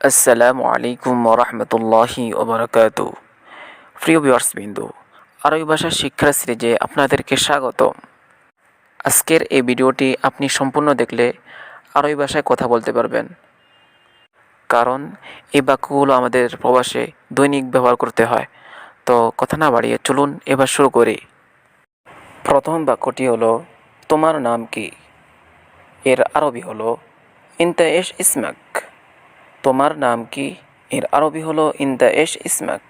আসসালামু আলাইকুম রহমতুল্লাহি ওবরাকাতু। প্রিয় বিয়ার্স বিন্দু, আরবি ভাষা শিক্ষার সিরিজে আপনাদেরকে স্বাগত আজকের এই ভিডিওটি আপনি সম্পূর্ণ দেখলে আরবি ভাষায় কথা বলতে পারবেন। কারণ এই বাক্যগুলো আমাদের প্রবাসে দৈনিক ব্যবহার করতে হয়। তো কথা না বাড়িয়ে চলুন এবার শুরু করি। প্রথম বাক্যটি হলো, তোমার নাম কি? এর আরবি হলো ইনতা ইসমাক। তোমার নাম কি? এর আরবি হলো ইনতা এশ ইসমাক।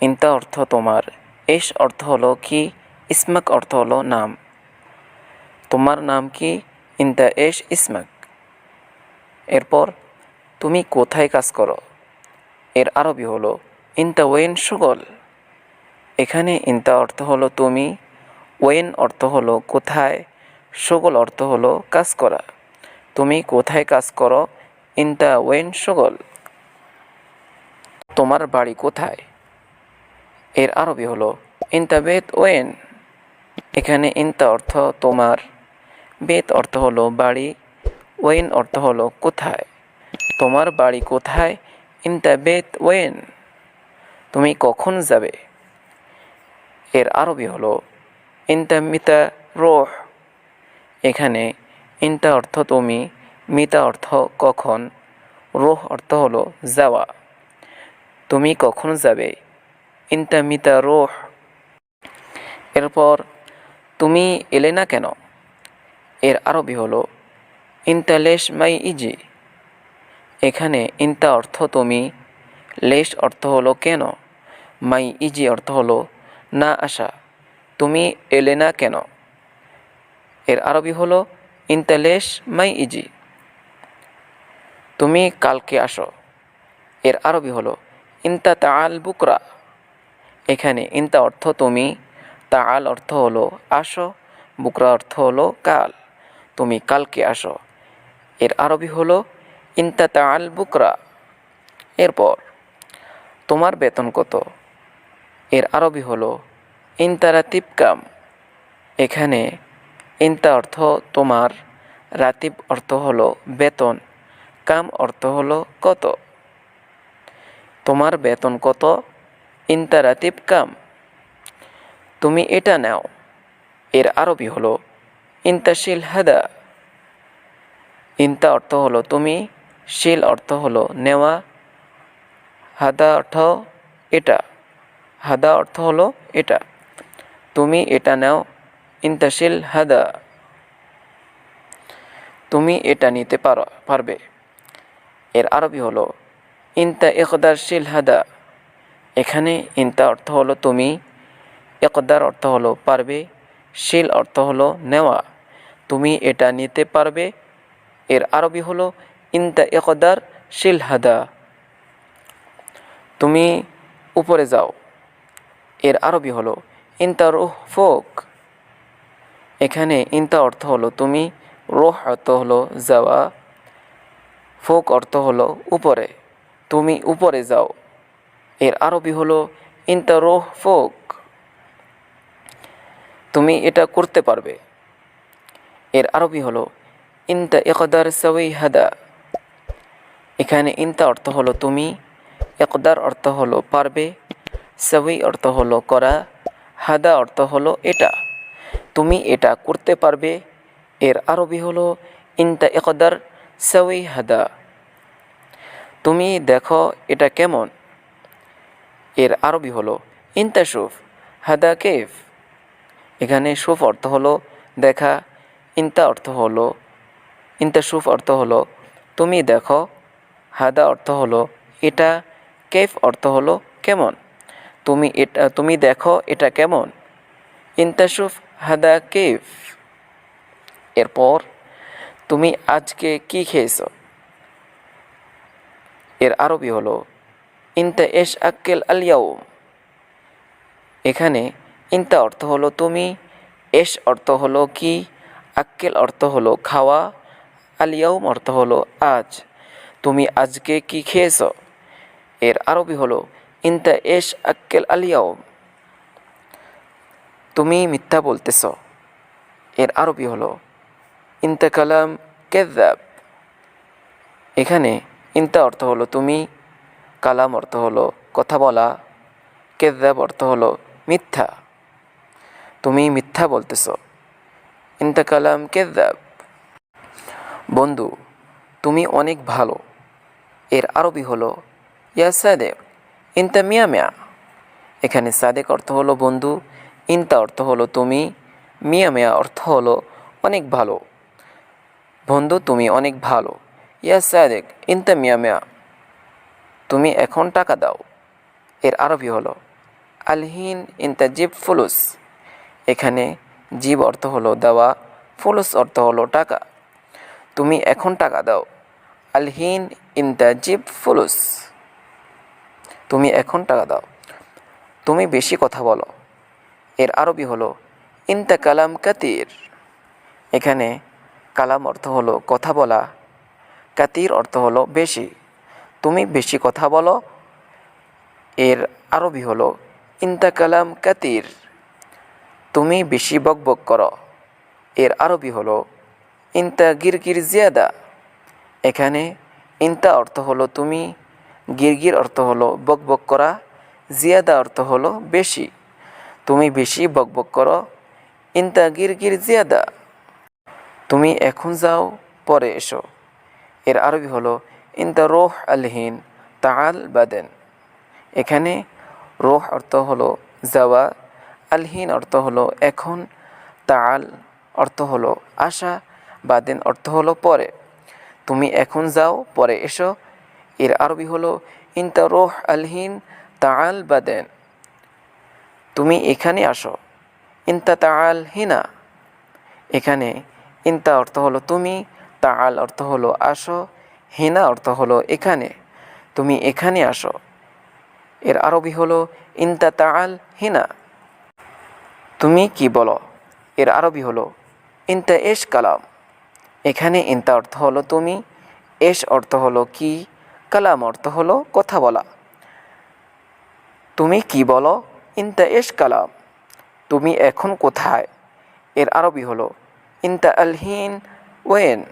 ইনতা অর্থ তোমার। এশ অর্থ হলো কি? ইসমাক অর্থ হলো নাম। তোমার নাম কি? ইনতা এশ ইসমাক। এরপর, তুমি কোথায় কাজ করো? এর আরবি হলো ইনতা ওয়েন সুগল। এখানে ইনতা অর্থ হলো তুমি। ওয়েন অর্থ হলো কোথায়। সুগল অর্থ হলো কাজ করা। তুমি কোথায় কাজ করো? ইনতা ওয়েন সুগল। তোমার বাড়ি কোথায়? এর আরবি হলো ইনতা বেত ওয়েন। এখানে ইনতা অর্থ তোমার, বেত অর্থ হলো বাড়ি, ওয়েন অর্থ হলো কোথায়। তোমার বাড়ি কোথায়? ইনতা বেত ওয়েন। তুমি কখন যাবে? এর আরবি হলো ইনতা মিতা রোহ। এখানে ইনতা অর্থ তুমি মিতা অর্থ কখন? রোহ অর্থ হলো যাওয়া। তুমি কখন যাবে? ইনতা মিতা রোহ। এরপর, তুমি এলে না কেন? এর আরবি হলো, ইনতা লেশ মাই ইজি। এখানে ইনতা অর্থ তুমি, লেশ অর্থ হলো কেন? মাই ইজি অর্থ হলো, না আসা। তুমি এলে না কেন? এর আরবি হলো, ইনতা লেশ মাই ইজি। তুমি কালকে আসো। এর আরবি হলো, ইনতা তাআল বুকরা। এখানে ইনতা অর্থ তুমি, তাআল অর্থ হলো, আসো। বুকরা অর্থ হলো, কাল। তুমি কালকে আসো। এর আরবি হলো, ইনতা তাআল বুকরা। এরপর, তোমার বেতন কত? এর আরবি হলো, ইনতা রাতিব কাম এখানে ইনতা অর্থ তোমার, রাতিব অর্থ হলো, বেতন। কাম অর্থ হলো কত? তোমার বেতন কত? ইনতা কাম। তুমি এটা নাও। এর আরবি হলো ইনতাশিল হাদা। ইনতা অর্থ হলো তুমি, শিল অর্থ হলো নেওয়া। হাদা অর্থ এটা। হাদা অর্থ হলো এটা। তুমি এটা নাও। ইনতাশিল হাদা। তুমি এটা নিতে পারো, পারবে। এর আরবি হলো, ইনতা ইকদার শিল হাদা এখানে ইনতা অর্থ হলো তুমি একদার অর্থ হলো পারবে, শিল অর্থ হলো নেওয়া, তুমি এটা নিতে পারবে। এর আরবি হলো, ইনতা একদার শিল হাদা তুমি উপরে যাও। এর আরবি হলো, ইনতা রুহ ফোক এখানে ইনতা অর্থ হলো তুমি, রোহ অর্থ হলো যাওয়া। ফোক অর্থ হলো উপরে। তুমি উপরে যাও। এর আরবি হলো ইনতা রোহ ফোক। তুমি এটা করতে পারবে। এর আরবি হলো ইনতা একদার সওই হাদা এখানে ইনতা অর্থ হলো তুমি একদার অর্থ হলো পারবে সওই অর্থ হলো করা, হাদা অর্থ হলো এটা। তুমি এটা করতে পারবে। এর আরবি হলো ইনতা একদার সওই হাদা তুমি দেখো এটা কেমন? এর আরবি হলো ইনতা সুফ হাদা কেফ? এখানে সুফ অর্থ হলো, দেখা। ইনতা অর্থ হলো ইনতা সুফ অর্থ হলো, তুমি দেখো। হাদা অর্থ হলো, এটা। কেফ অর্থ হলো, কেমন? তুমি এটা, তুমি দেখো এটা কেমন? ইনতাসুফ, হাদা কেফ। এরপর তুমি আজকে কি খেয়েছো? এর আরবি হলো, ইনতা এশ আক্কেল আলিয়াও এখানে ইনতা অর্থ হলো তুমি, এশ অর্থ হলো কি, আক্কেল অর্থ হলো খাওয়া আলিয়াউম অর্থ হলো আজ। তুমি আজকে কি খেয়েছ? এর আরবি হলো, ইনতা এশ আক্কেল আলিয়াউম তুমি মিথ্যা বলতেছ। এর আরবি হলো ইনতা কালাম কেদাব এখানে ইন্তা অর্থ হলো তুমি, কালাম অর্থ হলো কথা বলা, কেদ্দাব অর্থ হলো মিথ্যা। তুমি মিথ্যা বলতেছ। ইন্তা কালাম কেদ্দাব। বন্ধু, তুমি অনেক ভালো। এর আরবি হলো ইয়া সাদেক, ইন্তা মিয়া মিয়া এখানে সাদেক অর্থ হলো বন্ধু, ইন্তা অর্থ হলো তুমি মিয়া মিয়া অর্থ হলো অনেক ভালো। বন্ধু, তুমি অনেক ভালো। ইয়া সাদেক, ইন্তা মিয়া মিয়া তুমি এখন টাকা দাও। এর আরবি হলো, আলহিন ইন্তা জিব ফুলুস। এখানে জীব অর্থ হলো দেওয়া, ফুলুস অর্থ হলো টাকা। তুমি এখন টাকা দাও। আলহিন ইন্তা জিব ফুলুস। তুমি এখন টাকা দাও। তুমি বেশি কথা বলো। এর আরবি হলো, ইন্তা কালাম কাতির। এখানে কালাম অর্থ হলো কথা বলা, কাতির অর্থ হলো বেশি। তুমি বেশি কথা বলো, এর আরবি হলো ইন্তা কালাম কাতির। তুমি বেশি বকবক করো, এর আরবি হলো ইন্তা গিরগির জিয়াদা। এখানে ইন্তা অর্থ হলো তুমি, গিরগির অর্থ হলো বকবক করা, জিয়াদা অর্থ হলো বেশি। তুমি বেশি বকবক করো, ইন্তা গিরগির জিয়াদা। তুমি এখন যাও, পরে এসো। এর আরবি হলো ইন্তা রোহ আলহীন তাল বাদেন। এখানে রোহ অর্থ হলো, যাওয়া। আলহীন অর্থ হলো, এখন। তাল অর্থ হলো আশা বাদেন অর্থ হলো, পরে। তুমি এখন যাও, পরে এসো। এর আরবি হলো ইন্তা রোহ আলহীন তাল বাদেন। তুমি এখানে আসো। ইন্তা তাল হিনা। এখানে ইন্তা অর্থ হলো তুমি তাল অর্থ হলো আসো, হিনা অর্থ হলো এখানে, তুমি এখানে আসো। এর আরবি হলো ইন্তা তাল হিনা। তুমি কি বলো? এর আরবি হলো ইন্তা এশ কালাম। এখানে ইন্তা অর্থ হলো তুমি, এশ অর্থ হলো কি, কালাম অর্থ হলো কথা বলা। তুমি কি বলো? ইন্তা এশ কালাম। তুমি এখন কোথায়? এর আরবি হলো ইন্তা আলহিন ওয়েন?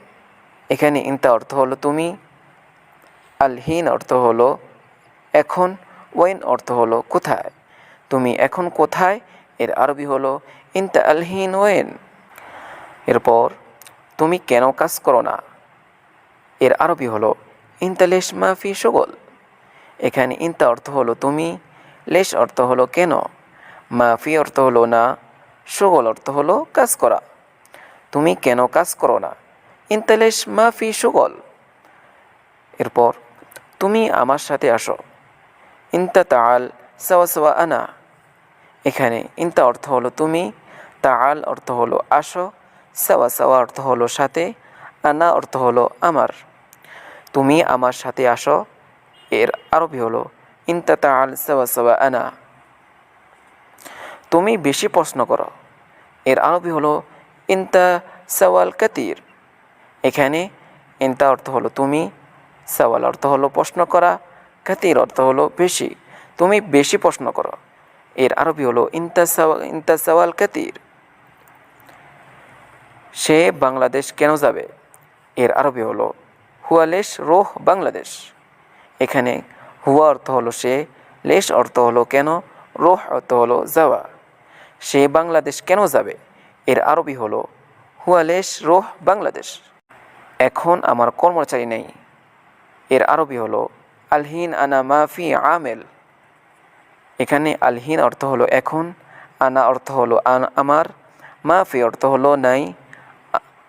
এখানে ইন্তা অর্থ হলো তুমি আলহীন অর্থ হলো এখন, ওয়েন অর্থ হলো কোথায়? তুমি এখন কোথায়? এর আরবি হলো ইন্তা আলহিন ওয়েন। এরপর, তুমি কেন কাজ করো না? এর আরবি হলো ইন্তা লেশ মাফি সগল এখানে ইন্তা অর্থ হলো তুমি, লেশ অর্থ হলো কেন? মাফি অর্থ হলো না সগল অর্থ হলো কাজ করা। তুমি কেন কাজ করো না? ইন্তালেশ, মাফি, সুগল। এরপর, তুমি আমার সাথে আসো। ইন্তা তাল সাওয়া আনা। এখানে ইন্তা অর্থ হলো তুমি তাল অর্থ হলো আসো, সাওয়া সাওয়া অর্থ হলো সাথে, আনা অর্থ হলো আমার। তুমি আমার সাথে আসো। এর আরবি হলো ইন্তা তাল সাওয়া সাওয়া আনা। তুমি বেশি প্রশ্ন করো। এর আরবি হলো ইন্তা সওয়াল কাতির। এখানে ইন্তা অর্থ হলো তুমি, সওয়াল অর্থ হলো প্রশ্ন করা, কাতির অর্থ হলো বেশি। তুমি বেশি প্রশ্ন করো। এর আরবি হলো ইন্তা সওয়াল ইন্তা সওয়াল কাতির। সে বাংলাদেশ কেন যাবে? এর আরবি হলো হুয়ালেশ রোহ বাংলাদেশ। এখানে হুয়া অর্থ হলো সে, লেশ অর্থ হলো কেন, রোহ অর্থ হলো যাওয়া। সে বাংলাদেশ কেন যাবে? এর আরবি হলো হুয়ালেশ রোহ বাংলাদেশ। এখন আমার কর্মচারী নেই। এর আরবি হলো, আলহিন আনা মাফি আমেল। এখানে আলহিন অর্থ হলো, এখন। আনা অর্থ হলো আমার। মাফি অর্থ হলো, নাই।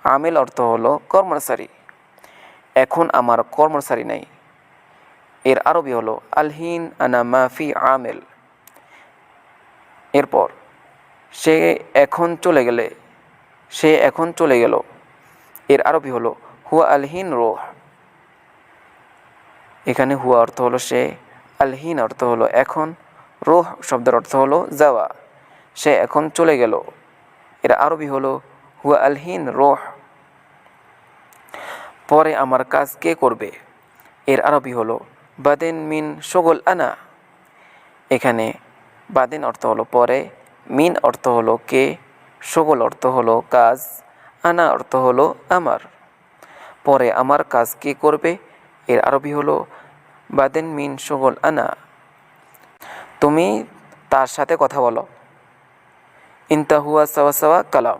আমেল অর্থ হলো, কর্মচারী। এখন আমার কর্মচারী নাই। এর আরবি হলো, আলহিন আনা মাফি আমেল। এরপর সে এখন চলে গেলে, সে এখন চলে গেল। এর আরবি হলো হুয়া আলহিন রোহ। এখানে হুয়া অর্থ হলো সে, আলহিন অর্থ হলো এখন, রোহ শব্দের অর্থ হলো যাওয়া, সে এখন চলে গেল। এর আরবি হলো হুয়া আলহিন রোহ। পরে আমার কাজ কে করবে? এর আরবি হলো বাদেন মিন সগল আনা। এখানে বাদেন অর্থ হলো পরে মিন অর্থ হলো কে, সগল অর্থ হলো কাজ, আনা অর্থ হলো আমার। পরে আমার কাজ কে করবে? এর আরবি হলো বাদেন মিন সকল আনা। তুমি তার সাথে কথা বলো। ইন্তাহুয়া সাওয়া সাওয়া কালাম।